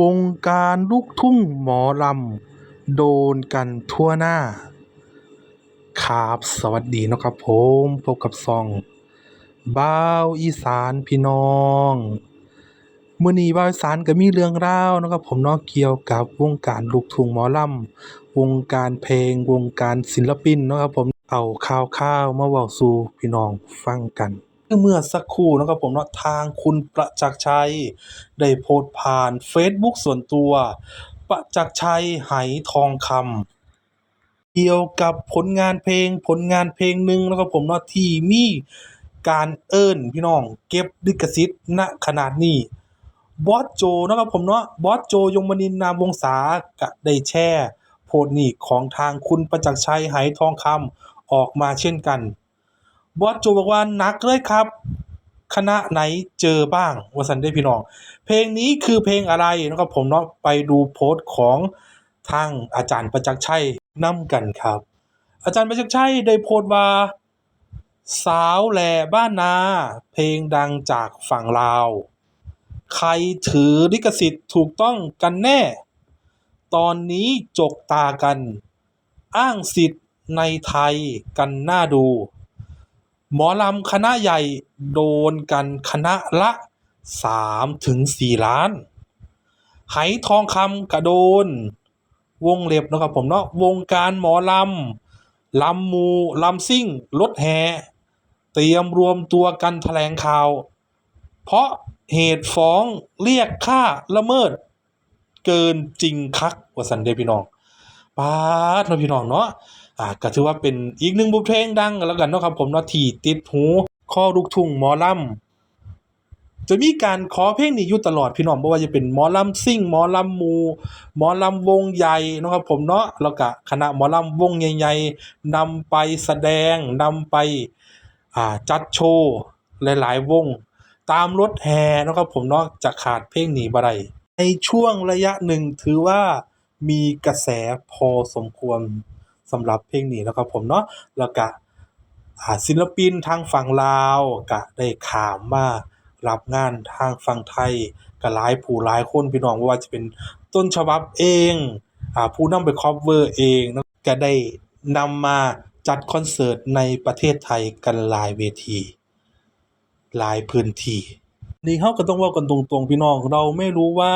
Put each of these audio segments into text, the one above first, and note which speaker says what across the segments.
Speaker 1: วงการลูกทุ่งหมอลำ โดนกันทั่วหน้า ครับ สวัสดีนะครับผม พบกับช่องบ่าวอีสานพี่น้องมื้อนี้บ่าวอีสานก็มีเรื่องราวนะครับผมนาะเกี่ยวกับวงการลูกทุ่งหมอลำ วงการเพลง วงการศิลปินนะครับผมเอาข่าวๆมาเว้าสู่พี่น้องฟังกัน คือเมื่อสักครู่นะครับผมเนาะทางคุณประจักษ์ชัย ได้โพสต์ผ่านเฟซบุ๊กส่วนตัว ประจักษ์ชัยไหทองคำเกี่ยวกับผลงานเพลงผลงานเพลงหนึ่งนะครับผมเนาะที่มีการเอิ้นพี่น้อง เก็บลิขสิทธิ์ณขนาดนี้บอสโจนะครับผมเนาะบอสโจยมนินนามวงศาก็ได้แชร์โพสต์นี้ของทางคุณประจักษ์ชัยไหทองคำออกมาเช่นกัน บอสโจบอกว่านักเลยครับ คณะไหนเจอบ้างว่าซั่นเด้พี่น้อง เพลงนี้คือเพลงอะไรนะครับผมเนาะไปดูโพสต์ของทางอาจารย์ประจักษ์ชัยนำกันครับ อาจารย์ประจักษ์ชัยได้โพสต์ว่า สาวแหล่บ้านนา เพลงดังจากฝั่งลาว ใครถือลิขสิทธิ์ถูกต้องกันแน่ ตอนนี้จกตากัน อ้างสิทธิ์ในไทยกันหน่าดู หมอลำคณะใหญ่โดนกันคณะละ3ถึง4ล้าน ไหทองคำกระโดน วงเล็บนะครับผมเนาะวงการหมอลำลำมูลำซิ่งรถแห่เตรียมรวมตัวกันแถลงข่าว เพราะเหตุฟ้องเรียกค่าละเมิด เกินจริงคักว่าสันเดพี่น้องปาดเนะพี่น้องเนาะ อ่าก็ถือว่าเป็นอีกหนึ่งบทเพลงดังแล้วกันเนาะครับผมเนาะที่ติดหูข้อลูกทุ่งหมอลำจะมีการขอเพลงนี้อยู่ตลอดพี่น้องบ่ว่าจะเป็นหมอลำซิ่งหมอลำมูหมอลำวงใหญ่นะครับผมเนาะแล้วก็คณะหมอลำวงใหญ่ๆนำไปแสดงนำไปอ่าจัดโชว์หลายๆวง ตามรถแห่นะครับผมเนาะจะขาดเพลงนี้บ่ได้ในช่วงระยะหนึ่งถือว่ามีกระแสพอสมควร สำหรับเพลงนี้นะครับผมเนาะแล้วก็ศิลปินทางฝั่งลาวก็ได้ข้ามมารับงานทางฝั่งไทยก็หลายผู้หลายคนพี่น้องว่าจะเป็นต้นฉบับเองอ่าผู้นำไปคัฟเวอร์เองก็ได้นำมาจัดคอนเสิร์ตในประเทศไทยกันหลายเวที หลายพื้นที่นี่เราก็ต้องว้ากันตรงๆพี่น้องเราไม่รู้ว่า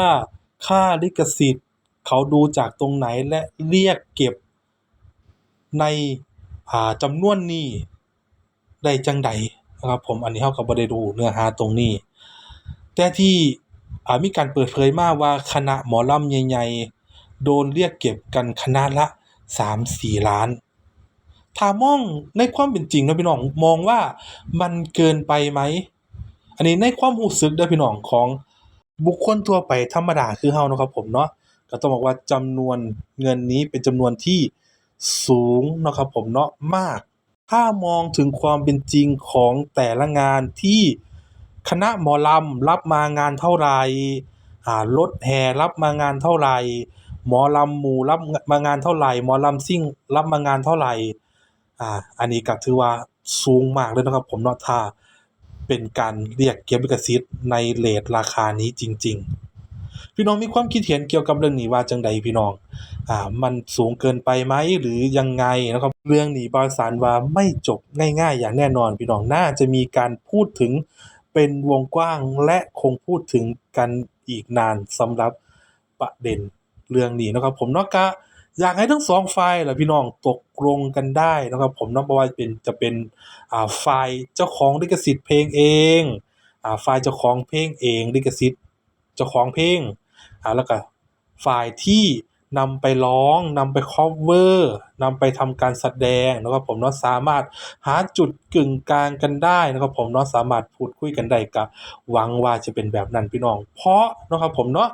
Speaker 1: ค่าลิขสิทธิ์ เขาดูจากตรงไหนและเรียกเก็บ ใน อ่าจำนวนนี้ ได้จั่งใดนะครับผมอันนี้เราก็บ่ได้รู้เนื้อหาตรงนี้ แต่ที่ อ่า มีการเปิดเผยมาว่าคณะหมอลำใหญ่ๆ โดนเรียกเก็บกันคณะละ 3-4 ล้านถ้ามองในความเป็นจริงนะพี่น้องมองว่ามันเกินไปไหม อันนี้ในความรู้สึกเด้อพี่น้องของบุคคลทั่วไปธรรมดาคือเรานะครับผมเนาะก็ต้องบอกว่าจำนวนเงินนี้เป็นจำนวนที่ สูงเนาะครับผมเนาะมาก ถ้ามองถึงความเป็นจริงของแต่ละงานที่คณะหมอลำรับมางานเท่าไรอ่ารถแห่รับมางานเท่าไรหมอลำหมู่รับมางานเท่าไรหมอลำซิ่งรับมางานเท่าไรอ่าอันนี้ก็ถือว่าสูงมากเลยนะครับผมเนาะถ้าเป็นการเรียกเก็บลิขสิทธิ์ในเรตราคานี้จริง ๆ พี่น้องมีความคิดเห็นเกี่ยวกับเรื่องนี้ว่าจังใดพี่น้อง อ่า มันสูงเกินไปไหมหรือยังไงนะครับ เรื่องนี้บอสานว่าไม่จบง่าย ๆ อย่างแน่นอนพี่น้องน่าจะมีการพูดถึงเป็นวงกว้างและคงพูดถึงกันอีกนานสำหรับประเด็นเรื่องนี้นะครับ ผมนาะก็อยากให้ทั้งสองฝ่ายล่ะพี่น้องตกลงกันได้นะครับผมเนาะบ่ว่าเป็นจะเป็นอ่าฝ่ายเจ้าของลิขสิทธิ์เพลงเองอ่าฝ่ายเจ้าของเพลงเองลิขสิทธิ์เจ้าของเพลง อ่าแล้วก็ฝ่ายที่นำไปร้องนำไปคัฟเวอร์นำไปทำการแสดงนะครับผมเนาะสามารถหาจุดกึ่งกลางกันได้นะครับผมเนาะสามารถพูดคุยกันได้ก็หวังว่าจะเป็นแบบนั้นพี่น้อง เพราะนะครับผมเนาะ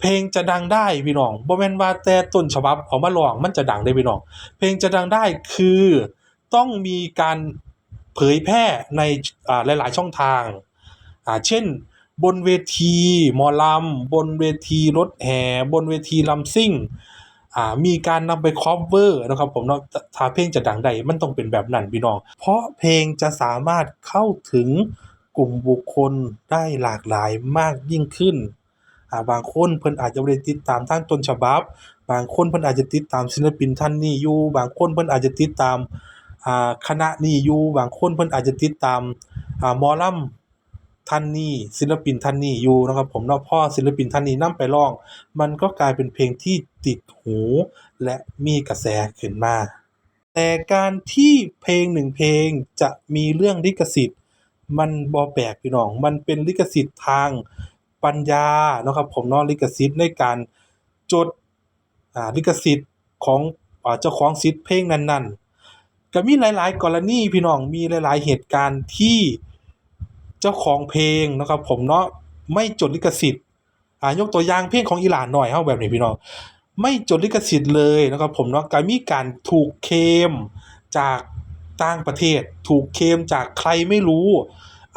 Speaker 1: เพลงจะดังได้พี่น้องบ่แม่นว่าแต่ต้นฉบับเอามาร้องมันจะดังได้พี่น้อง เพลงจะดังได้คือต้องมีการเผยแพร่ในหลาย ๆ ช่องทางเช่น บนเวทีหมอลำ บนเวทีรถแห่บนเวทีลำซิ่งอ่ามีการนำไปคัฟเวอร์นะครับผมเนาะถ้าเพลงจะดังได้มันต้องเป็นแบบนั้นพี่น้อง เพราะเพลงจะสามารถเข้าถึงกลุ่มบุคคลได้หลากหลายมากยิ่งขึ้นอ่าบางคนเพิ่นอาจจะบ่ได้ติดตามทางต้นฉบับ บางคนเพิ่นอาจจะติดตามศิลปินท่านนี้อยู่ บางคนเพิ่นอาจจะติดตามอ่าคณะนี้อยู่ บางคนเพิ่นอาจจะติดตามอ่าหมอลำ ท่านนี้ศิลปินท่านนี้อยู่นะครับ ผมเนาะพ่อศิลปินท่านนี้นำไปร้อง มันก็กลายเป็นเพลงที่ติดหูและมีกระแสขึ้นมา แต่การที่เพลงหนึ่งเพลงจะมีเรื่องลิขสิทธิ์ มันบ่แปลกพี่น้อง มันเป็นลิขสิทธิ์ทางปัญญานะครับ ผมเนาะลิขสิทธิ์ในการจดลิขสิทธิ์ของเจ้าของสิทธิ์เพลงนั้น ๆ ก็มีหลาย ๆ กรณีพี่น้องมีหลาย ๆ เหตุการณ์ที่ เจ้าของเพลงนะครับผมเนาะไม่จดลิขสิทธิ์อ่ายกตัวอย่างเพลงของอีหลานหน่อยเฮาแบบนี้พี่น้องไม่จดลิขสิทธิ์เลยนะครับผมเนาะก็มีการถูกเคมจากต่างประเทศ ถูกเคมจากใครไม่รู้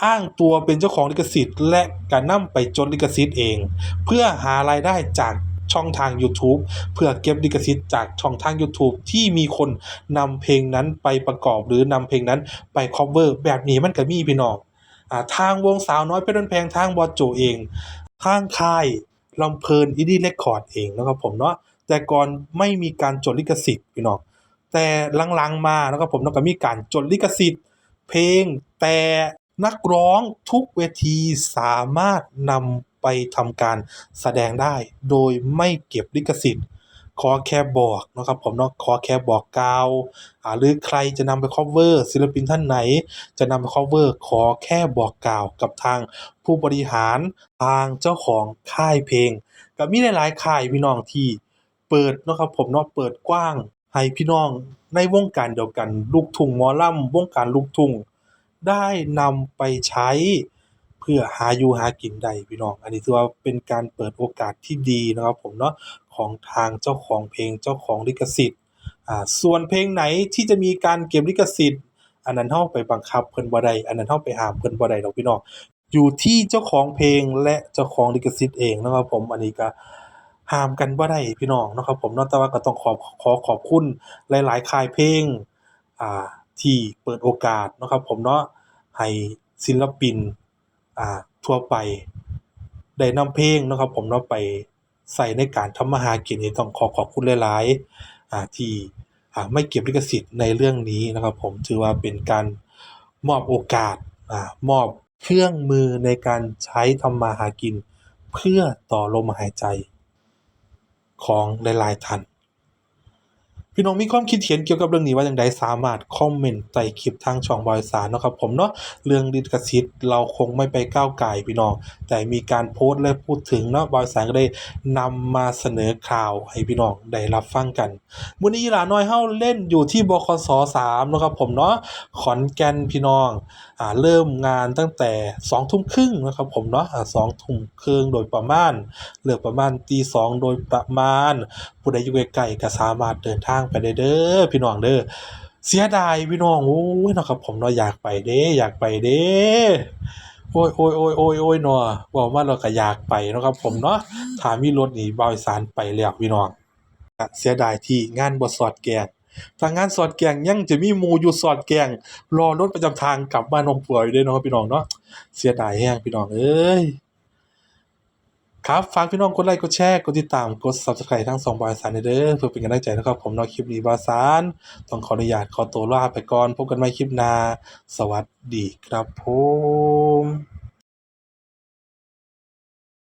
Speaker 1: อ้างตัวเป็นเจ้าของลิขสิทธิ์ และก็นำไปจดลิขสิทธิ์เอง เพื่อหารายได้จากช่องทาง YouTube เพื่อเก็บลิขสิทธิ์จากช่องทาง YouTube ที่มีคนนำเพลงนั้นไปประกอบหรือนำเพลงนั้นไปคัฟเวอร์แบบนี้มันก็มีพี่น้อง ทางวงสาวน้อยเพชรบ้านแพงทางบอสโจเองทางค่ายลำเพลินอินดี้เรคคอร์ดเองนะครับผมเนาะแต่ก่อนไม่มีการจดลิขสิทธิ์พี่น้องแต่หลังๆมานะครับผมเนาะก็มีการจดลิขสิทธิ์ เพลงแต่นักร้องทุกเวทีสามารถนำไปทำการแสดงได้ โดยไม่เก็บลิขสิทธิ์ ขอแค่บอกนะครับผมเนาะขอแค่บอกกล่าวอ่าหรือใครจะนำไปคัฟเวอร์ศิลปินท่านไหน จะนำไปคัฟเวอร์ขอแค่บอกกล่าวกับทางผู้บริหารทางเจ้าของค่ายเพลงก็มีหลายๆค่ายพี่น้องที่เปิดนะครับผมเนาะเปิดกว้างให้พี่น้องในวงการเดียวกันลูกทุ่งหมอลำวงการลูกทุ่งได้นำไปใช้ เพื่อหาอยู่หากินได้พี่น้อง อันนี้ถือว่าเป็นการเปิดโอกาสที่ดีนะครับผมเนาะของทางเจ้าของเพลงเจ้าของลิขสิทธิ์อ่าส่วนเพลงไหนที่จะมีการเก็บลิขสิทธิ์ อันนั้นเฮาไปบังคับเพิ่นบ่ได้อันนั้นเฮาไปห้ามเพิ่นบ่ได้ดอกพี่น้องอยู่ที่เจ้าของเพลงและเจ้าของลิขสิทธิ์เองนะครับผมอันนี้ก็ห้ามกันบ่ได้พี่น้องนะครับผมนาะแต่ว่าก็ต้องขอขอขอบคุณหลายๆค่ายเพลงอ่าที่เปิดโอกาสนะครับผมเนาะให้ศิลปิน อ่าทั่วไปได้นำเพลงนะครับ ผมเนาะไปใส่ในการทำมาหากินนี่ต้องขอขอบคุณหลายๆอ่าที่อ่าไม่เก็บลิขสิทธิ์ในเรื่องนี้นะครับ ผมถือว่าเป็นการมอบโอกาสอ่ามอบเครื่องมือในการใช้ทำมาหากิน เพื่อต่อลมหายใจของหลายๆท่าน พี่น้องมีความคิดเห็นเกี่ยวกับเรื่องนี้ว่าจั่งใดสามารถคอมเมนต์ใต้คลิปทางช่องบอยสารเนาะครับผมเนาะเรื่องลิขสิทธิ์เราคงไม่ไปก้าวไก่พี่น้อง แต่มีการโพสต์และพูดถึงเนาะบอยสารก็ได้นำมาเสนอข่าวให้พี่น้องได้รับฟังกันมื้อนี้หลาน้อยเฮาเล่นอยู่ที่บคส3เนาะครับผมเนาะขอนแก่นพี่น้อง เริ่มงานตั้งแต่2ทุ่มครึ่งนะครับผมเนาะสอ่า2ทุ่มครึ่งโดยประมาณเลิกประมาณตี2โดยประมาณผู้ใดอยู่ใกล้ๆก็สามารถเดินทางไปได้เด้อพี่น้องเด้อเสียดายพี่น้องโอ้ยนะครับผมเนาะอยากไปเด้อยากไปเด้โอ้ยโอ้ยโอ้ยโอ้ยโอ้ยเนาะเว้ามาแล้วก็อยากไปนะครับผมเนาะถามีรถนี่บาวอีสานไปแล้วพี่น้องเสียดายที่งานบ่สอดแกง ถ้างงานสอดแกงยังจะมีหมูอยู่สอดแกงรอรถประจำทางกลับบ้านหนองปัวอยู่เด้เนาะพี่น้องเนาะเสียดายแฮงพี่น้องเอ้ยครับฝากพี่น้องกดไลค์กดแชร์กดติดตามกด Subscribe ทั้ง2บริษัทเด้อเพื่อเป็นกำลังใจนะครับ ผมนาะคลิปนี้บาสารต้องขออนุญาตขอตัวลาไปก่อนพบกันใหม่คลิปหน้า สวัสดีครับผม